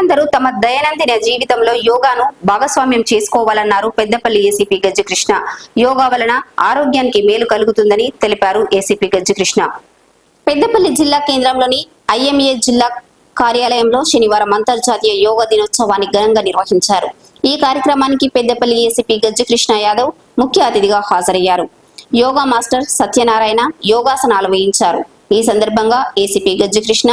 ప్రజలందరూ తమ దైనందిన జీవితంలో యోగాను భాగస్వామ్యం చేసుకోవాలన్నారు పెద్దపల్లి ఏసీపీ గజ్జి యోగా వలన ఆరోగ్యానికి మేలు కలుగుతుందని తెలిపారు ఏసీపీ గజ్జి పెద్దపల్లి జిల్లా కేంద్రంలోని ఐఎంఏ జిల్లా కార్యాలయంలో శనివారం అంతర్జాతీయ యోగా దినోత్సవాన్ని ఘనంగా నిర్వహించారు. ఈ కార్యక్రమానికి పెద్దపల్లి ఏసీపీ గజ్జి కృష్ణ యాదవ్ ముఖ్య అతిథిగా హాజరయ్యారు. యోగా మాస్టర్ సత్యనారాయణ యోగాసనాలు వేయించారు. ఈ సందర్భంగా ACP Gajji Krishna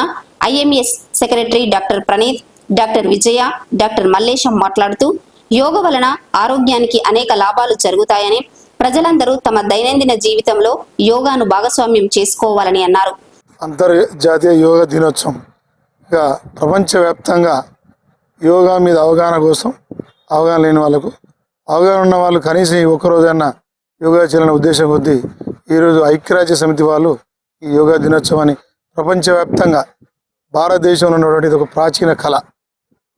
IMS secretary doctor Praneeth doctor Vijaya doctor Mallesham మాట్లాడుతూ యోగ వలన ఆరోగ్యానికి అనేక లాభాలు జరుగుతాయని ప్రజలందరూ తమ దైనందిన జీవితంలో యోగాను భాగస్వామ్యం చేసుకోవాలని అన్నారు. అంతర్జాతీయ యోగా దినోత్సవం. ప్రపంచవ్యాప్తంగా యోగా మీద అవగాహన కోసం అవగాహన లేని వాళ్ళకు అవగాహన ఉన్న వాళ్ళు కనీసం ఈ ఒక్కరోజైనా యోగా చేయాలనే ఉద్దేశం కొద్దీ ఈరోజు ఐక్యరాజ్య సమితి వాళ్ళు ఈ యోగా దినోత్సవాన్ని ప్రపంచవ్యాప్తంగా భారతదేశంలో ఉన్నటువంటి ఇది ఒక ప్రాచీన కళ.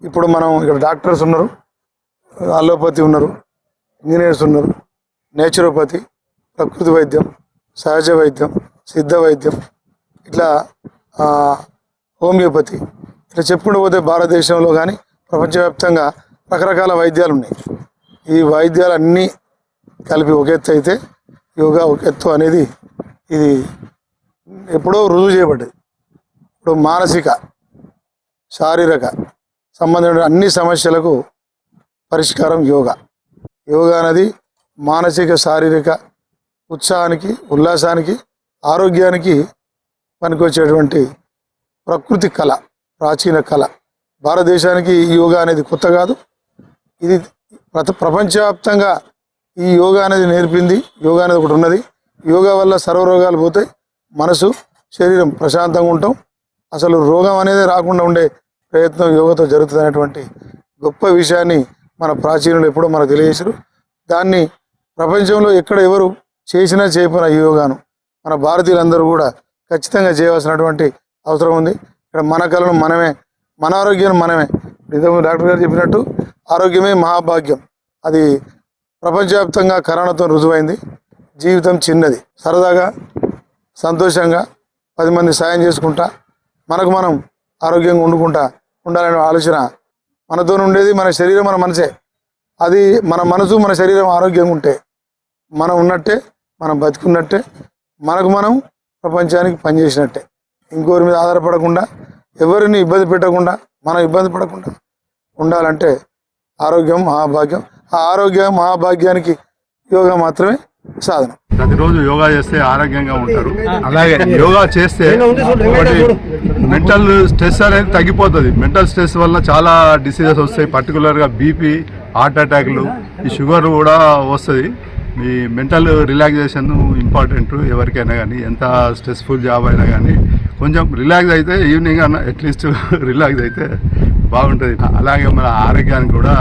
ఇప్పుడు మనం ఇక్కడ డాక్టర్స్ ఉన్నారు అలోపతి ఉన్నారు ఇంజనీర్స్ ఉన్నారు నేచురోపతి ప్రకృతి వైద్యం సహజ వైద్యం సిద్ధ వైద్యం ఇట్లా హోమియోపతి. ఇట్లా చెప్పుకుంటూ పోతే భారతదేశంలో కానీ ప్రపంచవ్యాప్తంగా రకరకాల వైద్యాలు ఉన్నాయి. ఈ వైద్యాలన్నీ కలిపి ఒక ఎత్తు అయితే యోగా ఒక ఎత్తు అనేది ఇది ఎప్పుడో రుజువు చేయబడ్డది. ఇప్పుడు మానసిక శారీరక సంబంధించిన అన్ని సమస్యలకు పరిష్కారం యోగా. యోగా అనేది మానసిక శారీరక ఉత్సాహానికి ఉల్లాసానికి ఆరోగ్యానికి పనికొచ్చేటువంటి ప్రకృతి కళ ప్రాచీన కళ. భారతదేశానికి ఈ యోగా అనేది కొత్త కాదు. ఇది ప్రత ప్రపంచవ్యాప్తంగా ఈ యోగా అనేది నేర్పింది. యోగా అనేది ఒకటి ఉన్నది. యోగా వల్ల సర్వరోగాలు పోతాయి. మనసు శరీరం ప్రశాంతంగా ఉంటాం. అసలు రోగం అనేది రాకుండా ఉండే ప్రయత్నం యోగతో జరుగుతుందనేటువంటి గొప్ప విషయాన్ని మన ప్రాచీనులు ఎప్పుడో మనకు తెలియజేశారు. దాన్ని ప్రపంచంలో ఎక్కడ ఎవరు చేసినా చేయకపోయినా ఈ యోగాను మన భారతీయులందరూ కూడా ఖచ్చితంగా చేయవలసినటువంటి అవసరం ఉంది. ఇక్కడ మన కళను మనమే మన ఆరోగ్యం మనమే. ఇంతకుముందు డాక్టర్ గారు చెప్పినట్టు ఆరోగ్యమే మహాభాగ్యం. అది ప్రపంచవ్యాప్తంగా కరోనాతో రుజువైంది. జీవితం చిన్నది. సరదాగా సంతోషంగా పది మంది సాయం చేసుకుంటా మనకు మనం ఆరోగ్యంగా వండుకుంటా ఉండాలనే ఆలోచన మనతో ఉండేది మన శరీరం మన మనసే. అది మన మనసు మన శరీరం ఆరోగ్యంగా ఉంటే మనం ఉన్నట్టే మనం బతుకున్నట్టే మనకు మనం ప్రపంచానికి పనిచేసినట్టే. ఇంకోరి మీద ఆధారపడకుండా ఎవరిని ఇబ్బంది పెట్టకుండా మనం ఇబ్బంది పడకుండా ఉండాలంటే ఆరోగ్యం మహాభాగ్యం. ఆ ఆరోగ్య మహాభాగ్యానికి యోగా మాత్రమే సాధనం. ప్రతిరోజు యోగా చేస్తే ఆరోగ్యంగా ఉంటారు. అలాగే యోగా చేస్తే ఒకటి మెంటల్ స్ట్రెస్ అనేది తగ్గిపోతుంది. మెంటల్ స్ట్రెస్ వల్ల చాలా డిసీజెస్ వస్తాయి. పర్టికులర్గా బీపీ హార్ట్ అటాక్లు ఈ షుగర్ కూడా వస్తుంది. మీ మెంటల్ రిలాక్సేషన్ ఇంపార్టెంట్ ఎవరికైనా కానీ ఎంత స్ట్రెస్ఫుల్ జాబ్ అయినా కానీ కొంచెం రిలాక్స్ అయితే ఈవినింగ్ అన్న అట్లీస్ట్ రిలాక్స్ అయితే బాగుంటుంది. అలాగే మన ఆరోగ్యానికి కూడా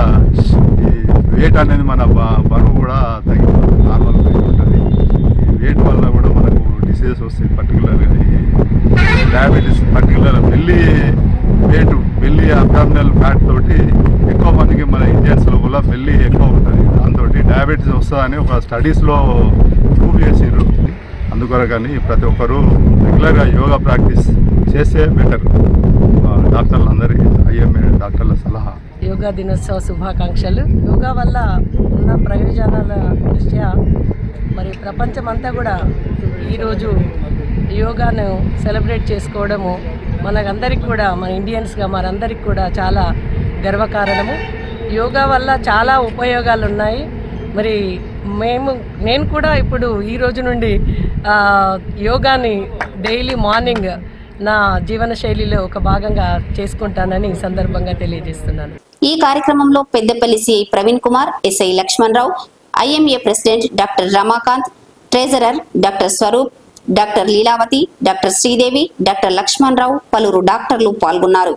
ఈ వెయిట్ అనేది మన బరువు కూడా తగ్గిపోతుంది నార్మల్ ఉంటుంది. ఈ వెయిట్ వల్ల కూడా మనకు డిసీజెస్ వస్తాయి పర్టికులర్గా డయాబెటీస్ పర్టికులర్ వెళ్ళి వెయిట్ వెళ్ళి అబ్డామినల్ ఫ్యాట్ తోటి ఎక్కువ మందికి మన ఇండియన్స్ లోపల వెళ్ళి ఎక్కువ ఉంటుంది. దాంతో డయాబెటీస్ వస్తుందని ఒక స్టడీస్లో ప్రూవ్ చేసిర్రు. అందుకొరకని ప్రతి ఒక్కరూ రెగ్యులర్గా యోగా ప్రాక్టీస్ చేస్తే బెటర్ డాక్టర్లు ఐఎంఏ డాక్టర్ల సలహా. యోగా దినోత్సవ శుభాకాంక్షలు. యోగా వల్ల ఉన్న ప్రయోజనాల దృష్ట్యా మరి ప్రపంచమంతా కూడా ఈరోజు యోగాను సెలబ్రేట్ చేసుకోవడము మనకందరికి కూడా మన ఇండియన్స్గా మనందరికి కూడా చాలా గర్వకారణము. యోగా వల్ల చాలా ఉపయోగాలు ఉన్నాయి మరి మేము నేను కూడా ఇప్పుడు ఈ రోజు నుండి యోగాని డైలీ మార్నింగ్ నా జీవన శైలిలో ఒక భాగంగా చేసుకుంటానని సందర్భంగా తెలియజేస్తున్నాను. ఈ కార్యక్రమంలో Peddapalli CI Praveen Kumar SI Lakshman Rao IMA president doctor Ramakanth treasurer doctor Swaroop doctor Leelavathi doctor Sridevi doctor Lakshman Rao పలువురు డాక్టర్లు పాల్గొన్నారు.